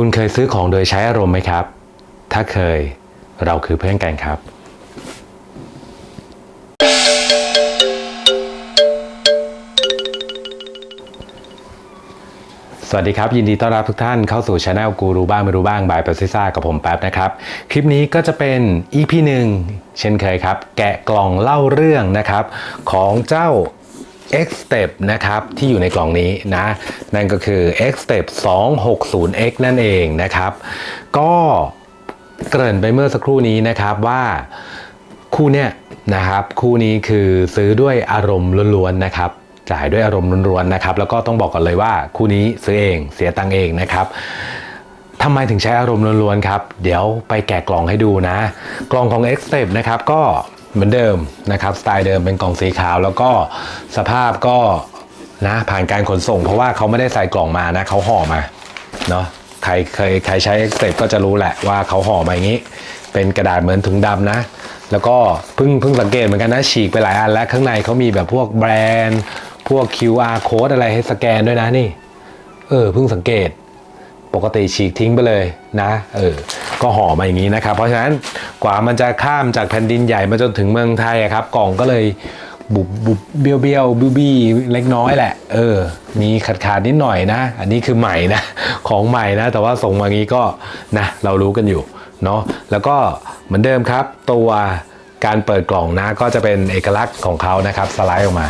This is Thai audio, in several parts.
คุณเคยซื้อของโดยใช้อารมณ์ไหมครับ ถ้าเคย เราคือเพื่อนกันครับ สวัสดีครับ ยินดีต้อนรับทุกท่านเข้าสู่ช anel กูรู้บ้างไม่รู้บ้างบายปซิซ่ากับผมแป๊บนะครับ คลิปนี้ก็จะเป็น EP หนึ่งเช่นเคยครับ แกะกล่องเล่าเรื่องนะครับ ของเจ้า X Step นะครับ ที่อยู่ในกล่องนี้นะ นั่นก็คือ X Step 260X นั่นเองนะครับ ก็เกริ่นไปเมื่อสักครู่นี้นะครับว่าคู่เนี้ยนะครับ คู่นี้คือซื้อด้วยอารมณ์ล้วนๆนะครับ จ่ายด้วยอารมณ์ล้วนๆนะครับ แล้วก็ต้องบอกก่อนเลยว่าคู่นี้ซื้อเองเสียตังค์เองนะครับทำไมถึงใช้อารมณ์ล้วนๆครับ เดี๋ยวไปแกะกล่องให้ดูนะ กล่องของ X Step นะครับก็ เหมือนเดิมนะครับสไตล์เดิมเป็นกล่องสีขาว แล้วก็สภาพก็นะผ่านการขนส่ง เพราะว่าเขาไม่ได้ใส่กล่องมานะเขาห่อมาเนาะใครเคยใครใช้ X Step ก็จะรู้แหละว่าเขาห่อมาอย่างนี้ เป็นกระดาษเหมือนถุงดำนะ แล้วก็เพิ่งเพิ่งสังเกตเหมือนกันนะฉีกไปหลายอันแล้วข้างในเขามีแบบพวกแบรนด์ พวก QR code อะไรให้สแกนด้วยนะนี่ เออเพิ่งสังเกต ปกติฉีกทิ้งไปเลยนะเออก็ห่อมาอย่างนี้นะครับ เพราะฉะนั้นกว่ามันจะข้ามจากแผ่นดินใหญ่มาจนถึงเมืองไทยอะครับ กล่องก็เลยบุบบุบเบี้ยวเบี้ยวบิวบี้เล็กน้อยแหละ เออ มีขาดขาดนิดหน่อยนะ อันนี้คือใหม่นะ ของใหม่นะ แต่ว่าส่งมางี้ก็นะ เรารู้กันอยู่เนาะ แล้วก็เหมือนเดิมครับ ตัวการเปิดกล่องนะ ก็จะเป็นเอกลักษณ์ของเขานะครับ สไลด์ออกมา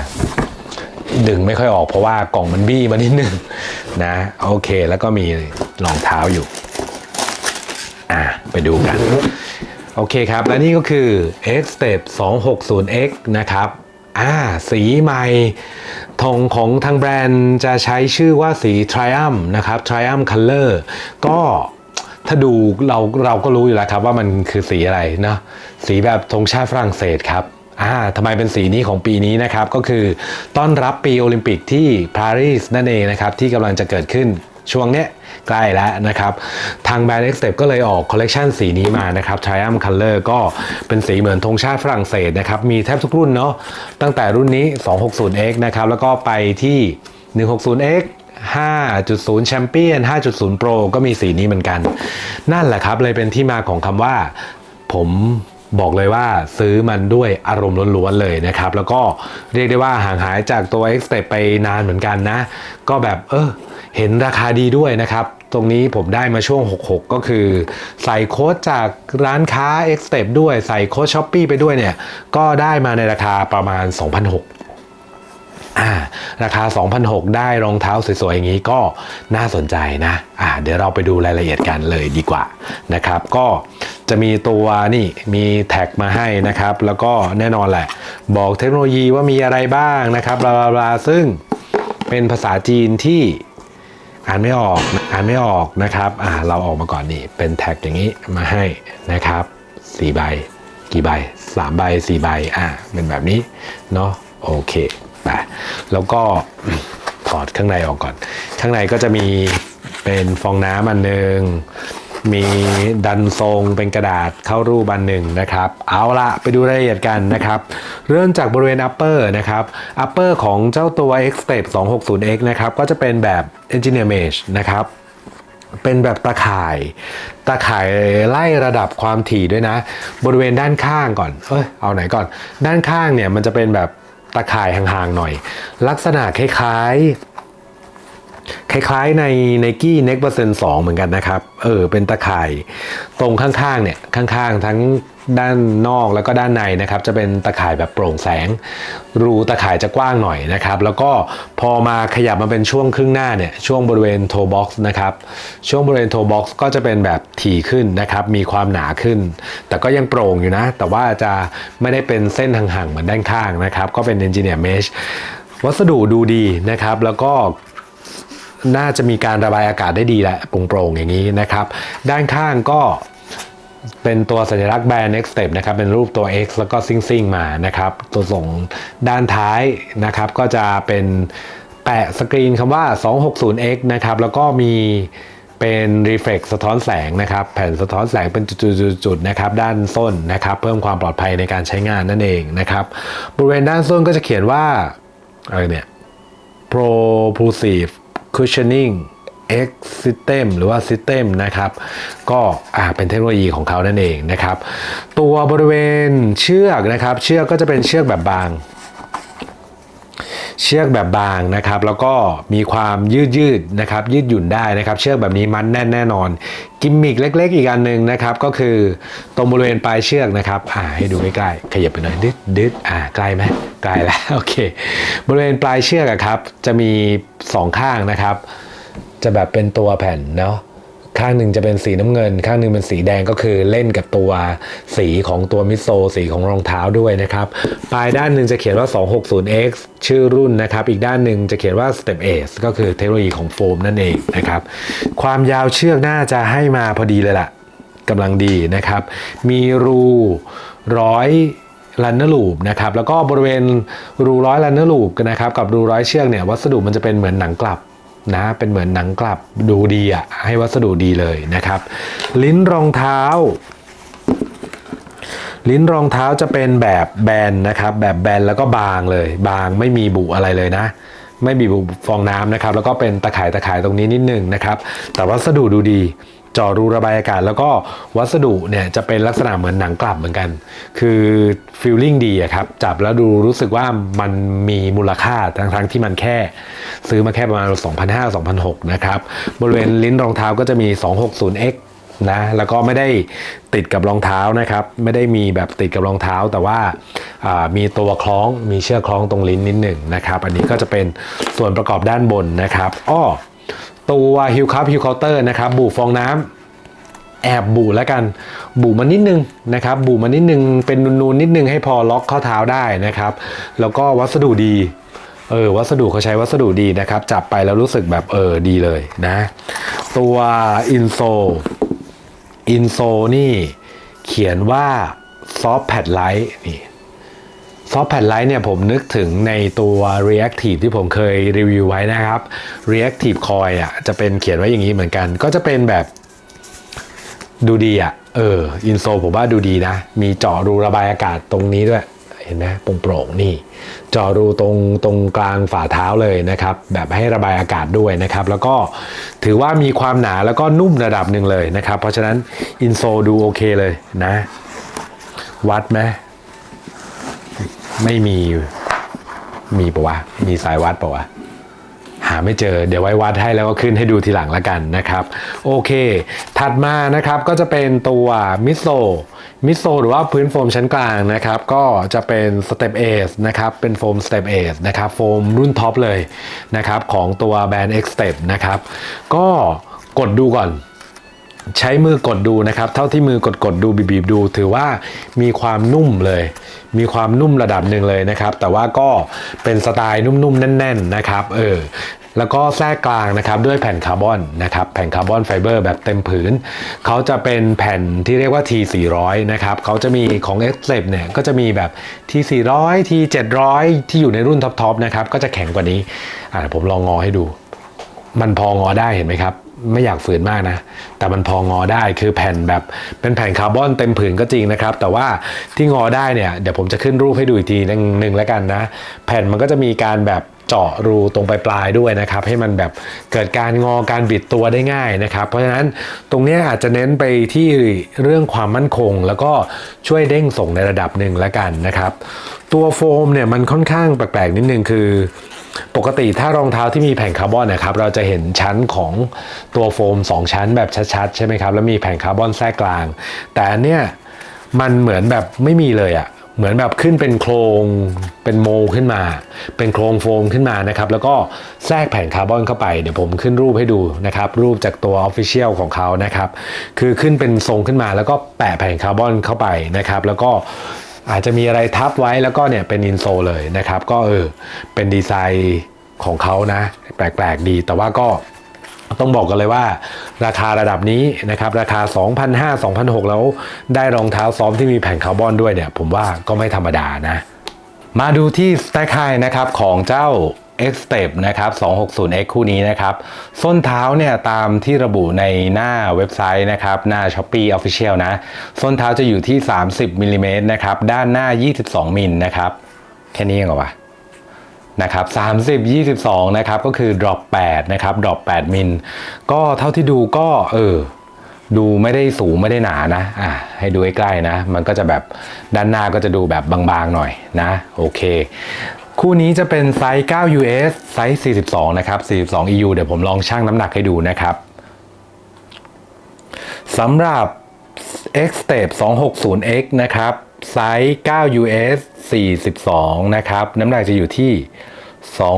ดึงไม่ค่อยออกเพราะว่ากล่องมันบี้มานิดนึงนะโอเคแล้วก็มีรองเท้าอยู่อะไปดูกัน โอเคครับ และนี่ก็คือ X Step 260X นะครับอ่าสีใหม่ธงของทางแบรนด์จะใช้ชื่อว่าสี Triumph นะครับ Triumph Color ก็ถ้าดูเราเราก็รู้อยู่แล้วครับว่ามันคือสีอะไรเนาะสีแบบธงชาติฝรั่งเศสครับ อ่าทำไมเป็นสีนี้ของปีนี้นะครับก็คือต้อนรับปีโอลิมปิกที่ปารีสนั่นเองนะครับที่กำลังจะเกิดขึ้นช่วงเนี้ยใกล้แล้วนะครับ ทางแบรนด์ X Step ก็เลยออกคอลเลกชันสีนี้มานะครับ Triumph Color ก็เป็นสีเหมือนธงชาติฝรั่งเศสนะครับ มีแทบทุกรุ่นเนาะตั้งแต่รุ่นนี้ 260X นะครับ แล้วก็ไปที่ 160X 5.0 Champion 5.0 Pro ก็มีสีนี้เหมือนกัน นั่นแหละครับเลยเป็นที่มาของคำว่า ผม บอกเลยว่าซื้อมันด้วยอารมณ์ล้วนๆเลยนะครับ แล้วก็เรียกได้ว่าห่างหายจากตัว X t e p ไปนานเหมือนกันนะ ก็แบบเออเห็นราคาดีด้วยนะครับ ตรงนี้ผมได้มาช่วง 66 ก็คือ ใส่โค้ดจากร้านค้า X t e p ด้วยใส่โค้ด s h อ p e e ไปด้วยเนี่ย ก็ได้มาในราคาประมาณ 2,600อ่าราคา2,600ได้รองเท้าสวยๆ อย่างนี้ก็น่าสนใจนะอ่าเดี๋ยวเราไปดูรายละเอียดกันเลยดีกว่านะครับ ก็ จะมีตัวนี่มีแท็กมาให้นะครับ แล้วก็แน่นอนแหละ บอกเทคโนโลยีว่ามีอะไรบ้างนะครับบลาบลาซึ่งเป็นภาษาจีนที่อ่านไม่ออกอ่านไม่ออกนะครับอ่าเราออกมาก่อนนี่เป็นแท็กอย่างนี้มาให้นะครับสี่ใบกี่ใบสามใบสี่ใบอ่าเป็นแบบนี้เนาะโอเคไปแล้วก็ถอดข้างในออกก่อน ข้างในก็จะมีเป็นฟองน้ำอันหนึ่ง มีดันทรงเป็นกระดาษเข้ารูปอันหนึ่งนะครับ เอาละไปดูรายละเอียดกันนะครับ เริ่มจากบริเวณ upper นะครับ upper ของเจ้าตัว X Step 260X นะครับ ก็จะเป็นแบบ Engineer Mesh นะครับเป็นแบบตาข่ายตาข่ายไล่ระดับความถี่ด้วยนะ บริเวณด้านข้างก่อน เอ้ย เอาไหนก่อน ด้านข้างเนี่ยมันจะเป็นแบบตาข่ายห่างๆหน่อย ลักษณะคล้ายๆ คล้ายๆใน Nike Next Percent 2เหมือนกันนะครับ เออ เป็นตาข่ายตรงข้างๆ เนี่ย ข้างๆ ทั้งด้านนอกแล้วก็ด้านในนะครับ จะเป็นตาข่ายแบบโปร่งแสง รูตาข่ายจะกว้างหน่อยนะครับ แล้วก็พอมาขยับมาเป็นช่วงครึ่งหน้าเนี่ย ช่วงบริเวณโทบ็อกซ์นะครับ ช่วงบริเวณโทบ็อกซ์ก็จะเป็นแบบถี่ขึ้นนะครับ มีความหนาขึ้น แต่ก็ยังโปร่งอยู่นะ แต่ว่าจะไม่ได้เป็นเส้นห่างๆ เหมือนด้านข้างนะครับ ก็เป็น Engineer Mesh วัสดุดูดีนะครับ แล้วก็ น่าจะมีการระบายอากาศได้ดีแหละโปร่งๆอย่างนี้นะครับ ด้านข้างก็เป็นตัวสัญลักษณ์แบรนด์ X Step นะครับ เป็นรูปตัว X แล้วก็ซิ่งซิ่งมานะครับ ตัวส่งด้านท้ายนะครับ ก็จะเป็นแปะสกรีนคำว่า 260X นะครับ แล้วก็มีเป็น reflect สะท้อนแสงนะครับ แผ่นสะท้อนแสงเป็นจุดๆๆนะครับ ด้านส้นนะครับ เพิ่มความปลอดภัยในการใช้งานนั่นเองนะครับ บริเวณด้านส้นก็จะเขียนว่าอะไรเนี่ย propulsive cushioning X System หรือว่า System นะครับ ก็เป็นเทคโนโลยีของเขานั่นเองนะครับ ตัวบริเวณเชือกนะครับ เชือกก็จะเป็นเชือกแบบบาง เชือกแบบบางนะครับ แล้วก็มีความยืดยืดนะครับ ยืดหยุ่นได้นะครับ เชือกแบบนี้มัดแน่นแน่นอน กิมมิกเล็ก ๆ อีกอันหนึ่งนะครับ ก็คือตรงบริเวณปลายเชือกนะครับ อ่าให้ดูใกล้ๆขยับไปหน่อยดึดดึดอ่าใกล้ไหมใกล้แล้วโอเค บริเวณปลายเชือกครับ จะมีสองข้างนะครับ จะแบบเป็นตัวแผ่นเนาะ ข้างหนึ่งจะเป็นสีน้ำเงิน ข้างหนึ่งเป็นสีแดงก็คือเล่นกับตัวสีของตัวมิโซสีของรองเท้าด้วยนะครับปลายด้านหนึ่งจะเขียนว่า 260X ชื่อรุ่นนะครับ อีกด้านหนึ่งจะเขียนว่า Step A ก็คือเทคโนโลยีของโฟมนั่นเองนะครับ ความยาวเชือกน่าจะให้มาพอดีเลยล่ะกำลังดีนะครับ มีรูร้อยลันเนอร์ลูปนะครับ แล้วก็บริเวณรูร้อยลันเนอร์ลูปนะครับ กับรูร้อยเชือกเนี่ย วัสดุมันจะเป็นเหมือนหนังกลับ นะ เป็นเหมือนหนังกลับดูดีอะให้วัสดุดีเลยนะครับ ลิ้นรองเท้า ลิ้นรองเท้าจะเป็นแบบแบนนะครับ แบบแบนแล้วก็บางเลย บางไม่มีบุอะไรเลยนะไม่มีบุฟองน้ำนะครับ แล้วก็เป็นตะข่ายตะข่ายตรงนี้นิดหนึงนะครับ แต่วัสดุดูดี จอรูระบายอากาศ แล้วก็วัสดุเนี่ยจะเป็นลักษณะเหมือนหนังกลับเหมือนกัน คือฟีลลิ่งดีอะครับ จับแล้วดูรู้สึกว่ามันมีมูลค่าทั้งทั้งที่มันแค่ ซื้อมาแค่ประมาณ 2,500-2,600 นะครับ บริเวณลิ้นรองเท้าก็จะมี 260x นะแล้วก็ไม่ได้ติดกับรองเท้านะครับ ไม่ได้มีแบบติดกับรองเท้า แต่ว่าอ่ามีตัวคล้องมีเชือกคล้องตรงลิ้นนิดหนึ่งนะครับ อันนี้ก็จะเป็นส่วนประกอบด้านบนนะครับอ้อ ตัวฮิลคัพฮิลเคาน์เตอร์นะครับบูฟองน้ำแอบบูแล้วกัน บูมันนิดนึงนะครับ บูมันนิดนึงเป็นนูนๆนิดนึงให้พอล็อกข้อเท้าได้นะครับ แล้วก็วัสดุดีเออวัสดุเขาใช้วัสดุดีนะครับ จับไปแล้วรู้สึกแบบเออดีเลยนะ ตัวอินโซอินโซนี่เขียนว่าซอฟต์แพดไลท์นี่ ซอฟต์แพดไลท์เนี่ยผมนึกถึงในตัว Reactive ที่ผมเคยรีวิวไว้นะครับ Reactive Coil อะจะเป็นเขียนไว้อย่างนี้เหมือนกัน ก็จะเป็นแบบดูดีอะ เออ อินโซผมว่าดูดีนะ มีเจาะรูระบายอากาศตรงนี้ด้วย เห็นไหมโปร่งๆนี่ เจาะรูตรงตรงกลางฝ่าเท้าเลยนะครับ แบบให้ระบายอากาศด้วยนะครับ แล้วก็ถือว่ามีความหนาแล้วก็นุ่มระดับหนึ่งเลยนะครับ เพราะฉะนั้นอินโซดูโอเคเลยนะ วัดไหม ไม่มีมีปะวะ มีสายวัดปะวะ หาไม่เจอ เดี๋ยวไว้วัดให้แล้วก็ขึ้นให้ดูทีหลังละกันนะครับ โอเค ถัดมานะครับก็จะเป็นตัวมิโซมิโซหรือว่าพื้นโฟมชั้นกลางนะครับ ก็จะเป็นสเต็ปเอสนะครับ เป็นโฟมสเต็ปเอสนะครับ โฟมรุ่นท็อปเลยนะครับ ของตัวแบรนด์ X Step นะครับ ก็กดดูก่อน ใช้มือกดดูนะครับ เท่าที่มือกดกดดูบีบๆดู ถือว่ามีความนุ่มเลย มีความนุ่มระดับหนึ่งเลยนะครับ แต่ว่าก็เป็นสไตล์นุ่มๆ แน่น ๆ นะครับ เออแล้วก็แทรกกลางนะครับด้วยแผ่นคาร์บอนนะครับแผ่นคาร์บอนไฟเบอร์แบบเต็มผืนเขาจะเป็นแผ่นที่เรียกว่า T400 นะครับเขาจะมีของ x อ e เนี่ยก็จะมีแบบ T400 T700 ที่อยู่ในรุ่นท็อปๆนะครับก็จะแข็งกว่านี้อ่าผมลองงอให้ดู มันพองอได้เห็นไหมครับ ไม่อยากฝืนมากนะ แต่มันพองอได้คือแผ่นแบบเป็นแผ่นคาร์บอนเต็มผืนก็จริงนะครับ แต่ว่าที่งอได้เนี่ยเดี๋ยวผมจะขึ้นรูปให้ดูอีกทีนึงหนึ่งแล้วกันนะ แผ่นมันก็จะมีการแบบเจาะรูตรงปลายๆด้วยนะครับ ให้มันแบบเกิดการงอการบิดตัวได้ง่ายนะครับ เพราะฉะนั้นตรงนี้อาจจะเน้นไปที่เรื่องความมั่นคง แล้วก็ช่วยเด้งส่งในระดับหนึ่งแล้วกันนะครับ ตัวโฟมเนี่ยมันค่อนข้างแปลกๆนิดนึงคือ ปกติถ้ารองเท้าที่มีแผ่นคาร์บอนนะครับเราจะเห็นชั้นของตัวโฟม 2 ชั้นแบบชัดๆใช่ไหมครับแล้วมีแผ่นคาร์บอนแทรกกลาง แต่อันเนี้ยมันเหมือนแบบไม่มีเลยอะ่ะเหมือนแบบขึ้นเป็นโครงเป็นโมขึ้นมา เป็นโครงโฟมขึ้นมานะครับ แล้วก็แทรกแผ่นคาร์บอนเข้าไป เดี๋ยวผมขึ้นรูปให้ดูนะครับ รูปจากตัว Official ของเขานะครับ คือขึ้นเป็นทรงขึ้นมาแล้วก็แปะแผ่นคาร์บอนเข้าไปนะครับ แล้วก็ อาจจะมีอะไรทับไว้แล้วก็เนี่ยเป็นอินโซเลยนะครับ ก็เออเป็นดีไซน์ของเขานะ แปลกๆดีแต่ว่าก็ต้องบอกกันเลยว่า ราคาระดับนี้นะครับ ราคา 2,500 2,600 แล้วได้รองเท้าซ้อมที่มีแผ่นคาร์บอนด้วยเนี่ย ผมว่าก็ไม่ธรรมดานะ มาดูที่สแต็กไฮนะครับของเจ้า X Step นะครับ 260X คู่นี้นะครับ ส้นเท้าเนี่ยตามที่ระบุในหน้าเว็บไซต์นะครับ หน้า Shopee Official นะ ส้นเท้าจะอยู่ที่ 30มิลลิเมตรนะครับ ด้านหน้า 22มิลนะครับ แค่นี้เองเหรอวะนะครับ30 22 นะครับ ก็คือ drop 8 นะครับ drop 8 มิล ก็เท่าที่ดูก็เออดูไม่ได้สูงไม่ได้หนานะ อะให้ดูใกล้ๆนะ มันก็จะแบบด้านหน้าก็จะดูแบบบางๆหน่อยนะ โอเค คู่นี้จะเป็นไซส์ 9 US ไซส์ 42 นะครับ 42 EU เดี๋ยวผมลองชั่งน้ำหนักให้ดูนะครับสำหรับ X Step 260X นะครับ ไซส์ 9 US 42 นะครับ น้ำหนักจะอยู่ที่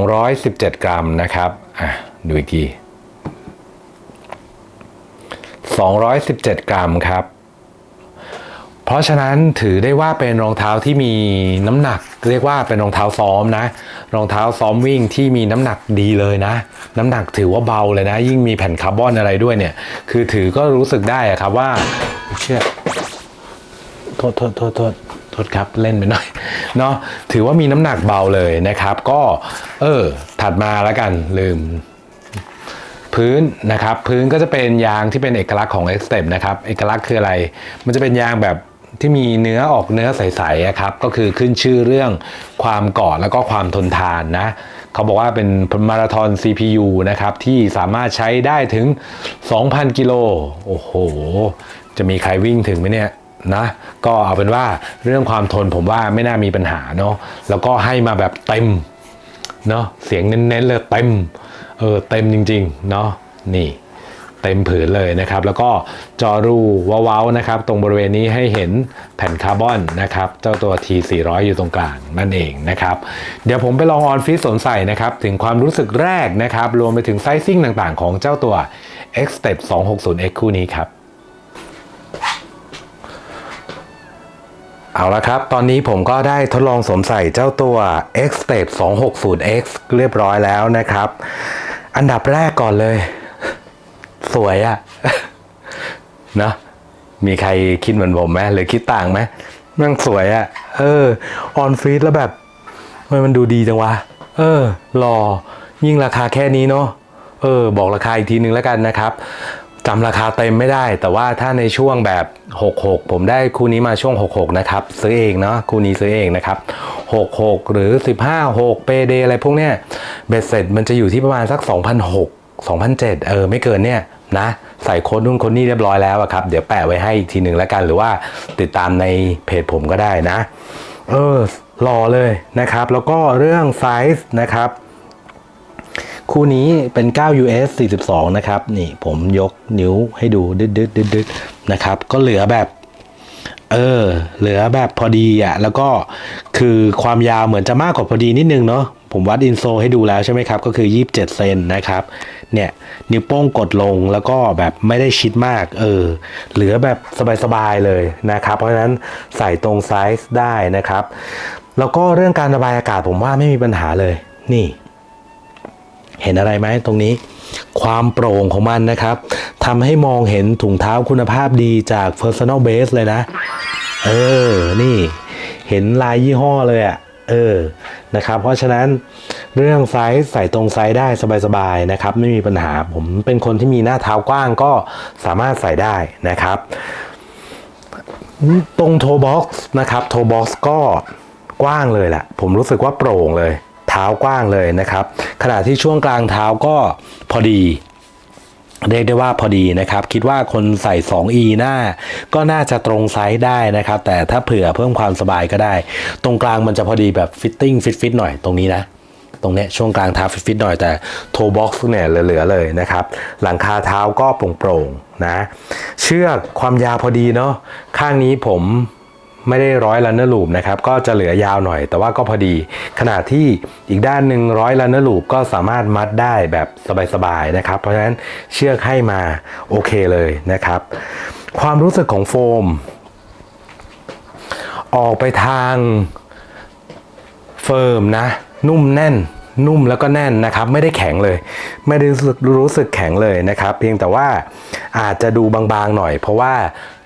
217 กรัมนะครับ อะ ดูอีกที217 กรัมครับ เพราะฉะนั้นถือได้ว่าเป็นรองเท้าที่มีน้ำหนัก เรียกว่าเป็นรองเท้าซ้อมนะ รองเท้าซ้อมวิ่งที่มีน้ำหนักดีเลยนะ น้ำหนักถือว่าเบาเลยนะ ยิ่งมีแผ่นคาร์บอนอะไรด้วยเนี่ย คือถือก็รู้สึกได้อะครับว่าเชื่อโทษโทษโทษโทษโทษครับเล่นไปหน่อยเนาะถือว่ามีน้ำหนักเบาเลยนะครับ ก็ เออ ถัดมาแล้วกันลืมพื้นนะครับพื้นก็จะเป็นยางที่เป็นเอกลักษณ์ของ X Step นะครับเอกลักษณ์คืออะไร มันจะเป็นยางแบบ ที่มีเนื้อออกเนื้อใสๆครับก็คือขึ้นชื่อเรื่องความเกาะแล้วก็ความทนทานนะเขาบอกว่าเป็นมาราธอน CPU นะครับที่สามารถใช้ได้ถึง 2,000 กิโลโอ้โห จะมีใครวิ่งถึงไหมเนี่ยนะก็เอาเป็นว่าเรื่องความทนผมว่าไม่น่ามีปัญหาเนาะแล้วก็ให้มาแบบเต็มเนาะเสียงเน้นๆเลยเต็มเออเต็มจริงๆเนาะนี่ เต็มผืนเลยนะครับ แล้วก็จอรูว้าวๆนะครับ ตรงบริเวณนี้ให้เห็นแผ่นคาร์บอนนะครับ เจ้าตัว T400 อยู่ตรงกลางนั่นเองนะครับ เดี๋ยวผมไปลองออนฟิตสวมใส่นะครับ ถึงความรู้สึกแรกนะครับ รวมไปถึงไซซิ่งต่างๆ ของเจ้าตัว X Step 260X คู่นี้ครับเอาละครับ ตอนนี้ผมก็ได้ทดลองสวมใส่เจ้าตัว X Step 260X เรียบร้อยแล้วนะครับ อันดับแรกก่อนเลย สวยอะเนอะมีใครคิดเหมือนผมไหมหรือคิดต่างไหมแมันสวยอะเออออนฟีดแล้วแบบทำไมมันดูดีจังวะ เออหล่อยิ่งราคาแค่นี้เนาะเออ บอกราคาอีกทีนึงแล้วกันนะครับจำราคาเต็มไม่ได้ แต่ว่าถ้าในช่วงแบบ 66 ผมได้คู่นี้มาช่วง 66 นะครับ ซื้อเองเนาะคู่นี้ซื้อเองนะครับ 66 หรือ 15 6เปเดอะไรพวกเนี้ยเบ็ดเสร็จมันจะอยู่ที่ประมาณสัก 2,006 2,007เออไม่เกินเนี่ยนะใส่โค้ดนู่นโค้ดนี่เรียบร้อยแล้วครับ เดี๋ยวแปะไว้ให้อีกทีหนึ่งแล้วกัน หรือว่าติดตามในเพจผมก็ได้นะ เออรอเลยนะครับ แล้วก็เรื่องไซส์นะครับ คู่นี้เป็น 9 US 42 นะครับ นี่ผมยกนิ้วให้ดูดึดดึดดึดดึดนะครับ ก็เหลือแบบ เออ เหลือแบบพอดีอะ แล้วก็คือความยาวเหมือนจะมากกว่าพอดีนิดนึงเนาะ ผมวัดอินโซให้ดูแล้วใช่ไหมครับ ก็คือ 27 เซนนะครับ เนี่ย นิ้วโป้งกดลงแล้วก็แบบไม่ได้ชิดมาก เออ เหลือแบบสบายๆเลยนะครับ เพราะฉะนั้นใส่ตรงไซส์ได้นะครับ แล้วก็เรื่องการระบายอากาศผมว่าไม่มีปัญหาเลย นี่ เห็นอะไรไหมตรงนี้ ความโปร่งของมันนะครับทำให้มองเห็นถุงเท้าคุณภาพดีจาก Personal Base เลยนะ เออ นี่เห็นลายยี่ห้อเลยอะ่ะ เออ นะครับ เพราะฉะนั้นเรื่องไซส์ใส่ตรงไซส์ได้สบายๆนะครับ ไม่มีปัญหาผมเป็นคนที่มีหน้าเท้ากว้างก็สามารถใส่ได้นะครับ ตรงโทบ็อกซ์นะครับโทบ็อกซ์ก็กว้างเลยแหละ ผมรู้สึกว่าโปร่งเลย ท้ากว้างเลยนะครับ ขณะที่ช่วงกลางเท้าก็พอดีเรียกได้ว่าพอดีนะครับ คิดว่าคนใส่ 2E หน้า ก็น่าจะตรงไซส์ได้นะครับ แต่ถ้าเผื่อเพิ่มความสบายก็ได้ ตรงกลางมันจะพอดีแบบฟิตติ้งฟิตฟิตหน่อยตรงนี้นะ ตรงเนี้ยช่วงกลางเท้าฟิตฟิตหน่อยแต่โทบ็อกซ์เนี่ยเหลือๆเลยนะครับ หลังคาเท้าก็โปร่งๆนะ เชือกความยาวพอดีเนาะข้างนี้ผม ไม่ได้ร้อยลันเนอร์ลูปนะครับก็จะเหลือยาวหน่อย แต่ว่าก็พอดี ขณะที่อีกด้านหนึ่งร้อยลันเนอร์ลูปก็สามารถมัดได้แบบสบายๆนะครับ เพราะฉะนั้นเชือกให้มาโอเคเลยนะครับ ความรู้สึกของโฟม ออกไปทางเฟิร์มนะ นุ่มแน่น นุ่มแล้วก็แน่นนะครับ ไม่ได้แข็งเลย ไม่ได้รู้สึกรู้สึกแข็งเลยนะครับ เพียงแต่ว่าอาจจะดูบางๆหน่อย เพราะว่า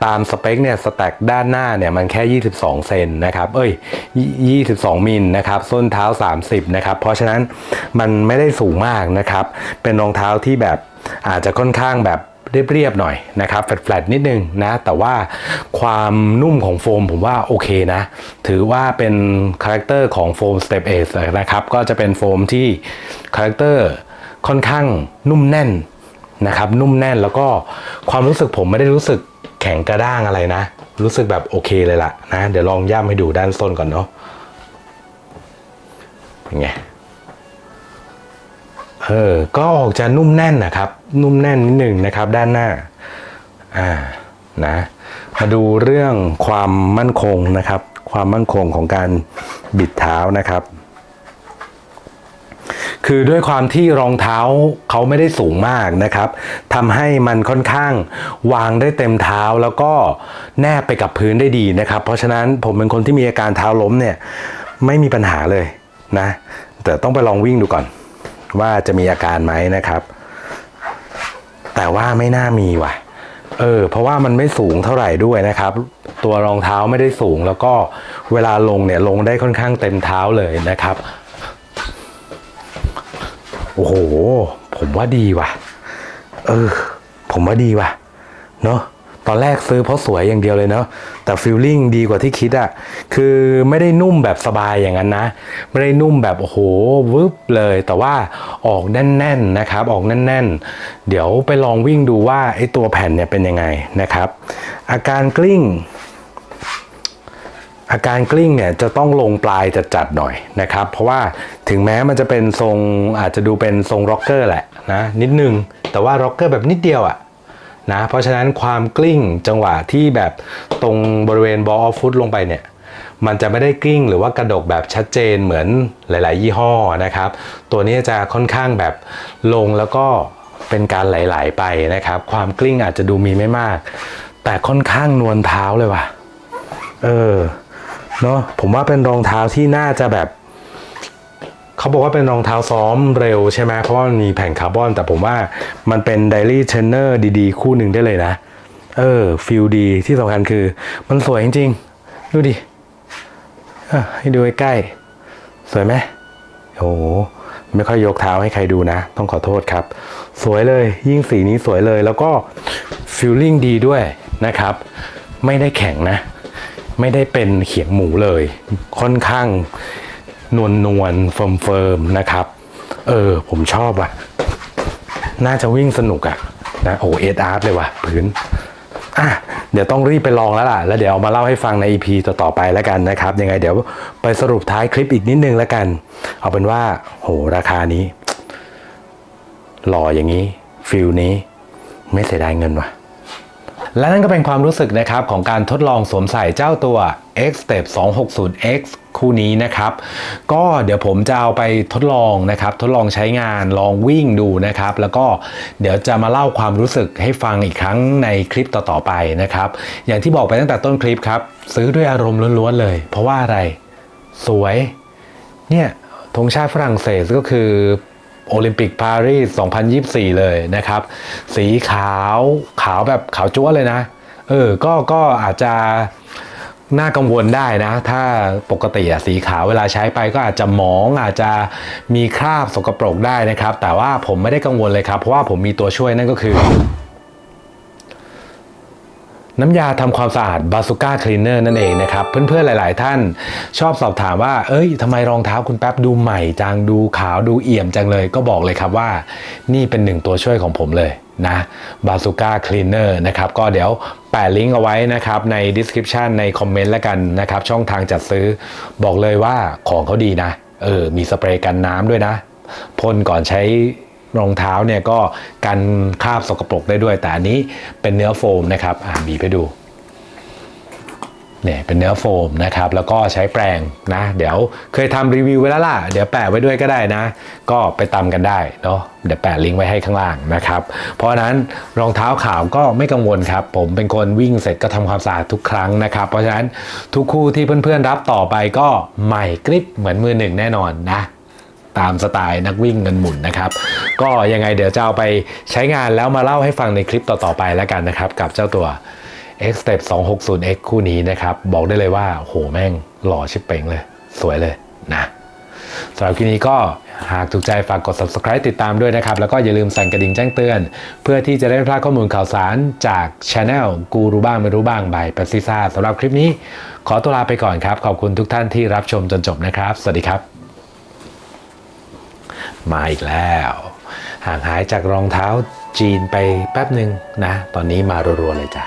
ตามสเปคเนี่ยสแต็กด้านหน้าเนี่ยมันแค่ 22 เซนนะครับ เอ้ย 22 มิลนะครับ ส้นเท้า 30 นะครับ เพราะฉะนั้นมันไม่ได้สูงมากนะครับ เป็นรองเท้าที่แบบอาจจะค่อนข้างแบบ เรียบๆหน่อยนะครับแฟลตๆนิดนึงนะแต่ว่าความนุ่มของโฟมผมว่าโอเคนะ ถือว่าเป็นคาแรคเตอร์ของโฟม Step A นะครับก็จะเป็นโฟมที่คาแรคเตอร์ค่อนข้างนุ่มแน่นนะครับนุ่มแน่นแล้วก็ความรู้สึกผมไม่ได้รู้สึกแข็งกระด้างอะไรนะ รู้สึกแบบโอเคเลยล่ะนะ เดี๋ยวลองย่ำให้ดูด้านส้นก่อนเนาะเป็นไง เออ ก็ออกจะนุ่มแน่นนะครับ นุ่มแน่นนิดหนึ่งนะครับ ด้านหน้า อ่า นะ มาดูเรื่องความมั่นคงนะครับ ความมั่นคงของการบิดเท้านะครับ คือด้วยความที่รองเท้าเขาไม่ได้สูงมากนะครับทำให้มันค่อนข้างวางได้เต็มเท้าแล้วก็แนบไปกับพื้นได้ดีนะครับ เพราะฉะนั้นผมเป็นคนที่มีอาการเท้าล้มเนี่ย ไม่มีปัญหาเลยนะ แต่ต้องไปลองวิ่งดูก่อน ว่าจะมีอาการไหมนะครับ แต่ว่าไม่น่ามีว่ะ เออ เพราะว่ามันไม่สูงเท่าไหร่ด้วยนะครับ ตัวรองเท้าไม่ได้สูงแล้วก็เวลาลงเนี่ยลงได้ค่อนข้างเต็มเท้าเลยนะครับ โอ้โห ผมว่าดีว่ะ เออ ผมว่าดีว่ะ เนาะ ตอนแรกซื้อเพราะสวยอย่างเดียวเลยเนาะแต่ฟีลลิ่งดีกว่าที่คิดอะคือไม่ได้นุ่มแบบสบายอย่างนั้นนะ ไม่ได้นุ่มแบบโอ้โหวึบเลย แต่ว่าออกแน่นๆนะครับ ออกแน่นๆ เดี๋ยวไปลองวิ่งดูว่าไอ้ตัวแผ่นเนี่ยเป็นยังไงนะครับ อาการกลิ้ง อาการกลิ้งเนี่ยจะต้องลงปลายจัดๆหน่อยนะครับ เพราะว่าถึงแม้มันจะเป็นทรงอาจจะดูเป็นทรงร็อกเกอร์แหละนะนิดนึงแต่ว่าร็อกเกอร์แบบนิดเดียวอะ นะเพราะฉะนั้นความกลิ้งจังหวะที่แบบตรงบริเวณบอลออฟฟุตลงไปเนี่ยมันจะไม่ได้กลิ้งหรือว่ากระดกแบบชัดเจนเหมือนหลาย ๆ ยี่ห้อนะครับ ตัวนี้จะค่อนข้างแบบลงแล้วก็เป็นการไหล ๆ ไปนะครับ ความกลิ้งอาจจะดูมีไม่มาก แต่ค่อนข้างนวลเท้าเลยว่ะ เออเนาะผมว่าเป็นรองเท้าที่น่าจะแบบ เขาบอกว่าเป็นรองเท้าซ้อมเร็วใช่ไหมเพราะว่ามันมีแผ่นคาร์บอน แต่ผมว่ามันเป็นไดรี่เทรนเนอร์ดีๆ คู่หนึ่งได้เลยนะ เออฟิลดีที่สำคัญคือมันสวยจริงๆ ดูดิให้ดูใกล้ๆสวยไหมโอ้โหไม่ค่อยยกเท้าให้ใครดูนะ ต้องขอโทษครับ สวยเลยยิ่งสีนี้สวยเลยแล้วก็ฟิลลิ่งดีด้วยนะครับ ไม่ได้แข็งนะ ไม่ได้เป็นเขียงหมูเลย ค่อนข้าง นวลนวลเฟิร์มเฟิร์มนะครับ เออ ผมชอบว่ะ น่าจะวิ่งสนุกอะนะโอ้เอสอาร์ตเลยว่ะพื้นอะเดี๋ยวต้องรีบไปลองแล้วล่ะ แล้วเดี๋ยวเอามาเล่าให้ฟังใน EP ต่อๆไปแล้วกันนะครับ ยังไงเดี๋ยวไปสรุปท้ายคลิปอีกนิดนึงแล้วกัน เอาเป็นว่า โห ราคานี้ หล่ออย่างนี้ ฟิลนี้ ไม่เสียดายเงินว่ะ และนั่นก็เป็นความรู้สึกนะครับของการทดลองสวมใส่เจ้าตัว X Step 260X คู่นี้นะครับ ก็เดี๋ยวผมจะเอาไปทดลองนะครับ ทดลองใช้งานลองวิ่งดูนะครับ แล้วก็เดี๋ยวจะมาเล่าความรู้สึกให้ฟังอีกครั้งในคลิปต่อๆไปนะครับ อย่างที่บอกไปตั้งแต่ต้นคลิปครับ ซื้อด้วยอารมณ์ล้วนๆเลย เพราะว่าอะไร สวย เนี่ยธงชาติฝรั่งเศสก็คือ โอลิมปิกปารีส 2024 เลยนะครับ สีขาวขาวแบบขาวจั๊วเลยนะ เออ ก็ ก็อาจจะน่ากังวลได้นะ ถ้าปกติอะสีขาวเวลาใช้ไปก็อาจจะหมองอาจจะมีคราบสกปรกได้นะครับ แต่ว่าผมไม่ได้กังวลเลยครับ เพราะว่าผมมีตัวช่วยนั่นก็คือ น้ำยาทำความสะอาดบาซูก้าคลีนเนอร์นั่นเองนะครับ เพื่อนๆ หลายๆ ท่านชอบสอบถามว่า เอ้ยทำไมรองเท้าคุณแป๊บดูใหม่จังดูขาวดูเอี่ยมจังเลย ก็บอกเลยครับว่า นี่เป็นหนึ่งตัวช่วยของผมเลยนะบาซูก้าคลีนเนอร์นะครับ ก็เดี๋ยวแปะลิงก์เอาไว้นะครับ ใน description ในคอมเมนต์แล้วกันนะครับ ช่องทางจัดซื้อบอกเลยว่าของเขาดีนะ เออ มีสเปรย์กันน้ำด้วยนะพ่นก่อนใช้ รองเท้าเนี่ยก็กันคราบสกปรกได้ด้วย แต่อันนี้เป็นเนื้อโฟมนะครับอ่าบีไปดูเนี่ยเป็นเนื้อโฟมนะครับ แล้วก็ใช้แปรงนะ เดี๋ยวเคยทำรีวิวไว้แล้วล่ะ เดี๋ยวแปะไว้ด้วยก็ได้นะ ก็ไปตามกันได้เนาะเดี๋ยวแปะลิงก์ไว้ให้ข้างล่างนะครับ เพราะฉะนั้นรองเท้าขาวก็ไม่กังวลครับ ผมเป็นคนวิ่งเสร็จก็ทำความสะอาดทุกครั้งนะครับ เพราะฉะนั้นทุกคู่ที่เพื่อนๆรับต่อไปก็ใหม่กริบเหมือนมือหนึ่งแน่นอนนะ ตามสไตล์นักวิ่งเงินหมุนนะครับ ก็ยังไงเดี๋ยวจะเอาไปใช้งานแล้วมาเล่าให้ฟังในคลิปต่อ ๆ ไปแล้วกันนะครับ กับเจ้าตัว X Step 260X คู่นี้นะครับ บอกได้เลยว่าโหแม่งหล่อชิบเป่งเลย สวยเลยนะสำหรับคลิปนี้ก็หากถูกใจฝากกด subscribe ติดตามด้วยนะครับ แล้วก็อย่าลืมสั่นกระดิ่งแจ้งเตือน เพื่อที่จะได้ไม่พลาดข้อมูลข่าวสารจากช anel กูรู้บ้างไม่รู้บ้างบายปซิซ่าสำหรับคลิปนี้ ขอตัวลาไปก่อนครับ ขอบคุณทุกท่านที่รับชมจนจบนะครับ สวัสดีครับ มาอีกแล้ว ห่างหายจากรองเท้าจีนไปแป๊บหนึ่งนะ ตอนนี้มารัวๆเลยจ้ะ